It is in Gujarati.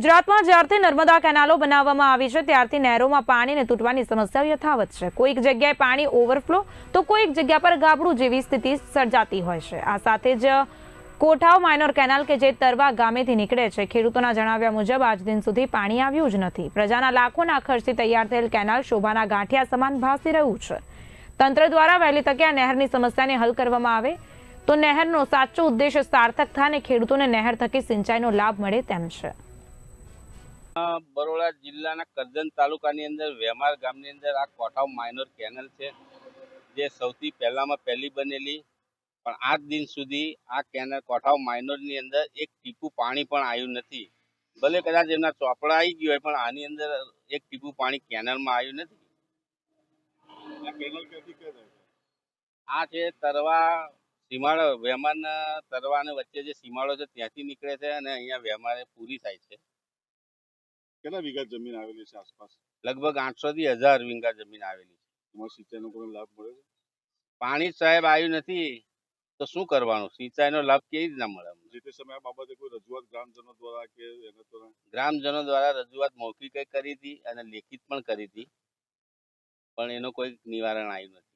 ગુજરાતમાં જ્યારથી નર્મદા કેનાલો બનાવવામાં આવી છે, ત્યારથી નહેરોમાં પાણીને તૂટવાની સમસ્યા યથાવત છે. કોઈક જગ્યાએ પાણી ઓવરફ્લો, તો કોઈક જગ્યા પર ગાબડું જેવી સ્થિતિ સર્જાતી હોય છે. આ સાથે જ કોઠાવ માઇનોર કેનાલ કે જે તરવા ગામેથી નીકળે છે, ખેડૂતોના જણાવ્યા મુજબ આજ દિન સુધી પાણી આવ્યું જ નથી. પ્રજાના લાખોના ખર્ચથી તૈયાર થયેલ કેનાલ શોભાના ગાંઠિયા સમાન ભાસી રહ્યું છે. તંત્ર દ્વારા વહેલી તકે આ નહેરની સમસ્યાને હલ કરવામાં આવે. તો નહેરનો સાચો ઉદ્દેશ સાર્થક થાય ખેડૂતોને નહેર થકી સિંચાઈનો લાભ મળે તેમ છે. બરોડા જિલ્લાના કરજણ તાલુકાની અંદર વેમાર ગામની અંદર આ કોઠાવ માઇનોર કેનલ છે જે સૌથી પહેલામાં પહેલી બનેલી. પણ આજ દિન સુધી આ કેનલ કોઠાવ માઇનોરની અંદર એક ટીપું પાણી પણ આવ્યું નથી. ભલે કદાચ એમના ચોપડા આવી ગયું હોય પણ આની અંદર એક ટીપું પાણી કેનલમાં આવ્યું નથી. આ છે તરવા સીમાડો વેમારના તરવા અને વચ્ચે જે સીમાડો છે ત્યાંથી નીકળે છે અને અહીંયા વેમારે પૂરી થાય છે. કેટલા વીઘા જમીન આવેલી છે આસપાસ? લગભગ આઠસો થી હજાર વીઘા જમીન આવેલી છે. એમાં સિંચાઈનો કોઈ લાભ મળે છે? પાણી સાહેબ આવ્યું નથી તો શું કરવાનું? સિંચાઈનો લાભ કેવી રીતના મળે જે તે સમય આ બાબતે કોઈ રજૂઆત ગ્રામજનો દ્વારા કે એના દ્વારા? ગ્રામજનો દ્વારા રજૂઆત મૌખિક કરી હતી અને લેખિત પણ કરી હતી પણ એનો કોઈ નિવારણ આવ્યું નથી.